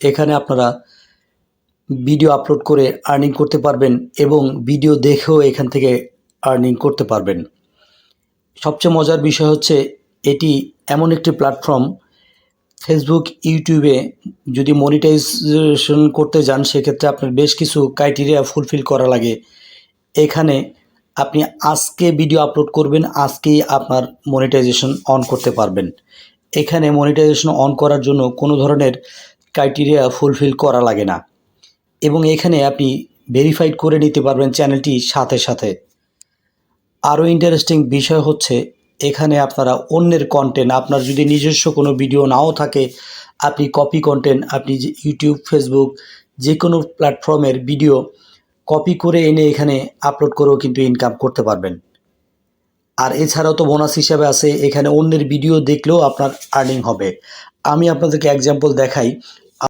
এখানে আপনারা video upload করে আর্নিং করতে পারবেন এবং ভিডিও দেখেও এখান থেকে আর্নিং করতে পারবেন। সবচেয়ে মজার বিষয় হচ্ছে এটি এমন একটি প্ল্যাটফর্ম ফেসবুক ইউটিউবে যদি মনিটাইজেশন করতে যান সেক্ষেত্রে আপনার বেশ কিছু ক্রাইটেরিয়া ফুলফিল করা লাগে। এখানে আপনি আজকে ভিডিও আপলোড করবেন, আজকেই আপনার মনিটাইজেশন অন করতে পারবেন। এখানে মনিটাইজেশন অন করার জন্য কোনো ধরনের ক্রাইটেরিয়া ফুলফিল করা লাগে না। এবং এখানে আপনি ভেরিফাইড করে নিতে পারবেন চ্যানেলটি সাথে সাথে। আরও ইন্টারেস্টিং বিষয় হচ্ছে, এখানে আপনারা অন্যের কন্টেন্ট আপনার যদি নিজস্ব কোনো ভিডিও নাও থাকে, আপনি কপি কন্টেন্ট আপনি ইউটিউব ফেসবুক যে কোনো প্ল্যাটফর্মের ভিডিও কপি করে এনে এখানে আপলোড করেও কিন্তু ইনকাম করতে পারবেন। আর এছাড়াও তো বোনাস হিসাবে আছে, এখানে অন্যের ভিডিও দেখলেও আপনার আর্নিং হবে। আমি আপনাদেরকে এক্সাম্পল দেখাই